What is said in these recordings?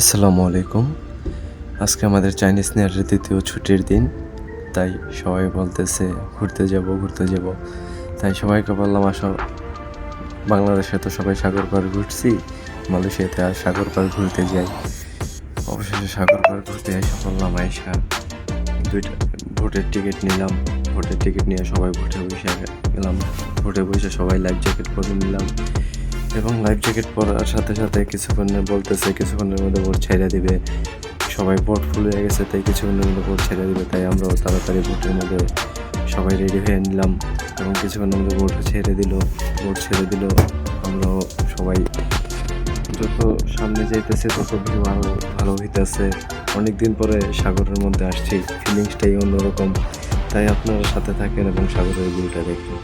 আসসালামু আলাইকুম। আজকে আমাদের চাইনিজ নিয়ারের দ্বিতীয় ছুটির দিন, তাই সবাই বলতেছে ঘুরতে যাব ঘুরতে যাব। তাই সবাইকে বললাম, আসো। বাংলাদেশে তো সবাই সাগর পার ঘুরছি, মালয়েশিয়াতে আর সাগর পার ঘুরতে যাই। অবশেষে সাগর পার ঘুরতে এসে বললাম আয়সা দুইটা ভোটের টিকিট নিলাম। ভোটের টিকিট নিয়ে সবাই ভোটে বসে গেলাম। ভোটে বসে সবাই লাইফ জ্যাকেট পরে নিলাম। এবং লাইফ জ্যাকেট পরার সাথে সাথে কিছুক্ষণে বলতেছে, কিছুক্ষণের মধ্যে ভোট ছেড়ে দিবে। সবাই ভোট ফুল হয়ে গেছে, তাই কিছুক্ষণের মধ্যে ভোট ছেড়ে দিবে, তাই আমরাও তাড়াতাড়ি ভোটের মধ্যে সবাই রেডি হয়ে নিলাম এবং কিছুক্ষণের মধ্যে ভোট ছেড়ে দিল ভোট ছেড়ে দিল, আমরাও সবাই যত সামনে যাইতেছে, তত ভিউ আরও ভালো হইতেছে। অনেকদিন পরে সাগরের মধ্যে আসছি ফিলিংসটাই অন্যরকম। তাই আপনারা সাথে থাকেন এবং সাগরের ভিউটা দেখুন।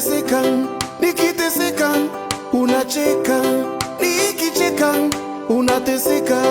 Unateseka. Nikiteseka unacheka, nikicheka unateseka.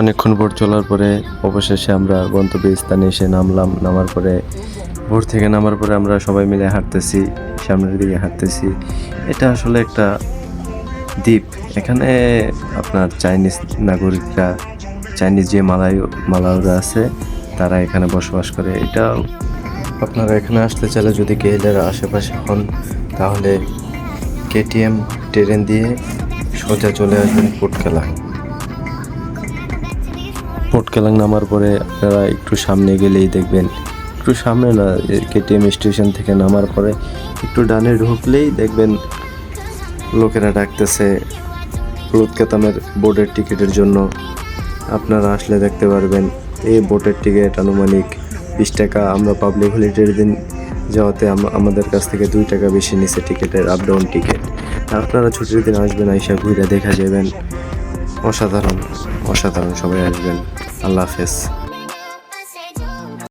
অনেকক্ষণ ভোট চলার পরে অবশেষে আমরা গন্তব্য স্থানে এসে নামলাম। নামার পরে, ভোর থেকে নামার পরে আমরা সবাই মিলে হাঁটতেছি, সামনের দিকে হাঁটতেছি। এটা আসলে একটা দ্বীপ। এখানে আপনার চাইনিজ নাগরিকরা, চাইনিজ যে মালাই, মালাউরা আছে, তারা এখানে বসবাস করে। এটা আপনারা এখানে আসতে চাইলে যদি গেলের আশেপাশে হন, তাহলে কেটিএম ট্রেন দিয়ে সোজা চলে আসবেন পোটকেলা। পোটকেলাং নামার পরে আপনারা একটু সামনে গেলেই দেখবেন। একটু সামনে না কেটিএম স্টেশন থেকে নামার পরে একটু ডানে ঢুকলেই দেখবেন লোকেরা ডাকতেছে হলুদ কেতামের বোর্ডের টিকিটের জন্য। আপনারা আসলে দেখতে পারবেন, এই বোটের টিকিট আনুমানিক বিশ টাকা। আমরা পাবলিক হলিডের দিন যাওয়াতে আমাদের কাছ থেকে দুই টাকা বেশি নিচে টিকিটের আপ ডাউন টিকিট আপনারা ছুটির দিন আসবেন, আইসা ঘুরে দেখা যাবেন। অসাধারণ অসাধারণ সবাই আসবেন। আল্লাহ হাফেজ।